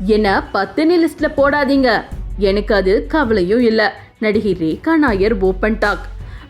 என்ன பத்தினி லிஸ்ட்ல போடாதீங்க. எனக்கு அது கவலையும் இல்லை. நடிகை ரேகா நாயர் ஓப்பன் டாக்.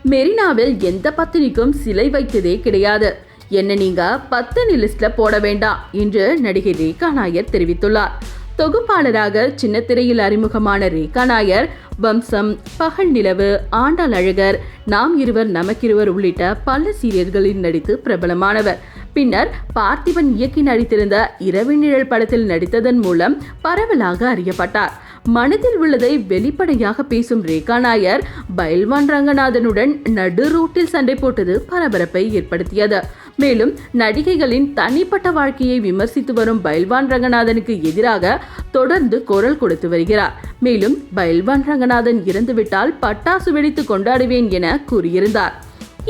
மெரினாவில் எந்த பத்தினிக்கும் சிலை வைத்ததே கிடையாது. என்ன நீங்க பத்தினி லிஸ்ட்ல போட வேண்டாம் என்று நடிகை ரேகா நாயர் தெரிவித்துள்ளார். தொகுப்பாளராக சின்னத்திரையில் அறிமுகமான ரேகா நாயர் வம்சம் பகல் நிலவு ஆண்டாள் அழகர் நாம் இருவர் நமக்கிருவர் உள்ளிட்ட பல சீரியல்களில் நடித்து பிரபலமானவர். பின்னர் பார்த்திபன் இயக்கி நடித்திருந்த இரவு நிழல் படத்தில் நடித்ததன் மூலம் பரவலாக அறியப்பட்டார். மனதில் உள்ளதை வெளிப்படையாக பேசும் ரேகா நாயர் பைல்வான் ரங்கநாதனுடன் நடு ரூட்டில் சண்டை போட்டது பரபரப்பை ஏற்படுத்தியது. மேலும் நடிகைகளின் தனிப்பட்ட வாழ்க்கையை விமர்சித்து வரும் பைல்வான் ரங்கநாதனுக்கு எதிராக தொடர்ந்து குரல் கொடுத்து வருகிறார். மேலும் பைல்வான் ரங்கநாதன் இறந்துவிட்டால் பட்டாசு வெடித்து கொண்டாடுவேன் என கூறியிருந்தார்.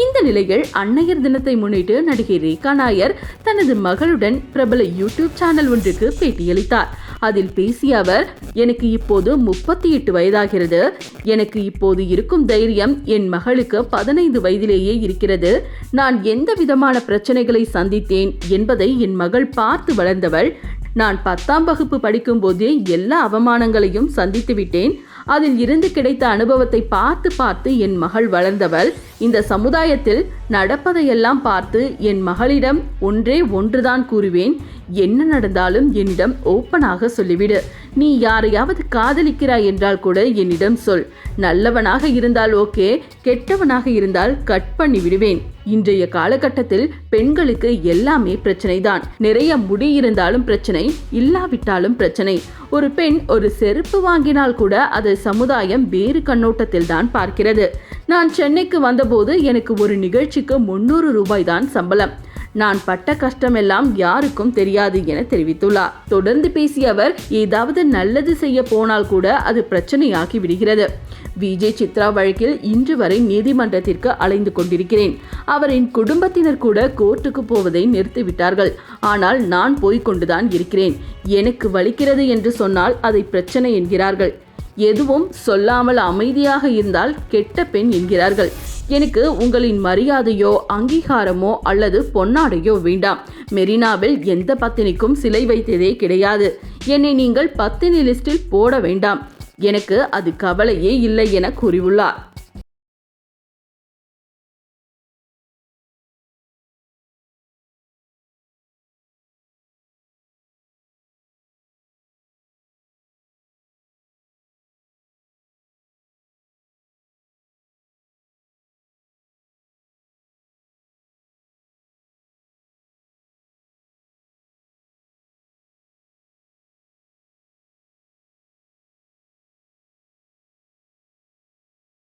இந்த நிலையில் அன்னையர் தினத்தை முன்னிட்டு நடிகை ரேகா நாயர் தனது மகளுடன் பிரபல யூடியூப் சேனல் ஒன்றுக்கு பேட்டியளித்தார். அதில் பேசிய அவர் எனக்கு இப்போது முப்பத்தி எட்டு வயதாகிறது. எனக்கு இப்போது இருக்கும் தைரியம் என் மகளுக்கு பதினைந்து வயதிலேயே இருக்கிறது. நான் எந்த விதமான பிரச்சனைகளை சந்தித்தேன் என்பதை என் மகள் பார்த்து வளர்ந்தவள். நான் பத்தாம் வகுப்பு படிக்கும்போதே எல்லா அவமானங்களையும் சந்தித்து விட்டேன் அதில் இருந்து கிடைத்த அனுபவத்தை பார்த்து பார்த்து என் மகள் வளர்ந்தவள். இந்த சமுதாயத்தில் நடப்பதையெல்லாம் பார்த்து என் மகளிடம் ஒன்றே ஒன்றுதான் கூறுவேன். என்ன நடந்தாலும் என்னிடம் ஓப்பனாக சொல்லிவிடு. நீ யாரையாவது காதலிக்கிறாய் என்றால் கூட என்னிடம் சொல். நல்லவனாக இருந்தால் ஓகே கெட்டவனாக இருந்தால் கட் பண்ணி விடுவேன். இன்றைய காலகட்டத்தில் பெண்களுக்கு எல்லாமே பிரச்சனைதான். நிறைய முடி இருந்தாலும் பிரச்சனை இல்லாவிட்டாலும் பிரச்சனை. ஒரு பெண் ஒரு செருப்பு வாங்கினால் கூட அதை சமுதாயம் வேறு கண்ணோட்டத்தில் தான் பார்க்கிறது. நான் சென்னைக்கு வந்தபோது எனக்கு ஒரு நிகழ்ச்சிக்கு முன்னூறு ரூபாய் தான் சம்பளம். நான் பட்ட கஷ்டமெல்லாம் யாருக்கும் தெரியாது என தெரிவித்துள்ளார். தொடர்ந்து பேசிய அவர் ஏதாவது நல்லது செய்ய போனால் கூட அது பிரச்சனையாகி விடுகிறது. விஜய் சித்ரா வழக்கில் இன்று வரை நீதிமன்றத்திற்கு அலைந்து கொண்டிருக்கிறேன். அவரின் குடும்பத்தினர் கூட கோர்ட்டுக்கு போவதை நிறுத்திவிட்டார்கள். ஆனால் நான் போய்கொண்டுதான் இருக்கிறேன். எனக்கு வலிக்கிறது என்று சொன்னால் அதை பிரச்சனை என்கிறார்கள். எதுவும் சொல்லாமல் அமைதியாக இருந்தால் கெட்ட பெண் என்கிறார்கள். எனக்கு உங்களின் மரியாதையோ அங்கீகாரமோ அல்லது பொன்னாடையோ வேண்டாம். மெரினாவில் எந்த பத்தினிக்கும் சிலை வைத்ததே கிடையாது. என்னை நீங்கள் பத்தினி லிஸ்டில் போட வேண்டாம். எனக்கு அது கவலையே இல்லை என கூறியுள்ளார்.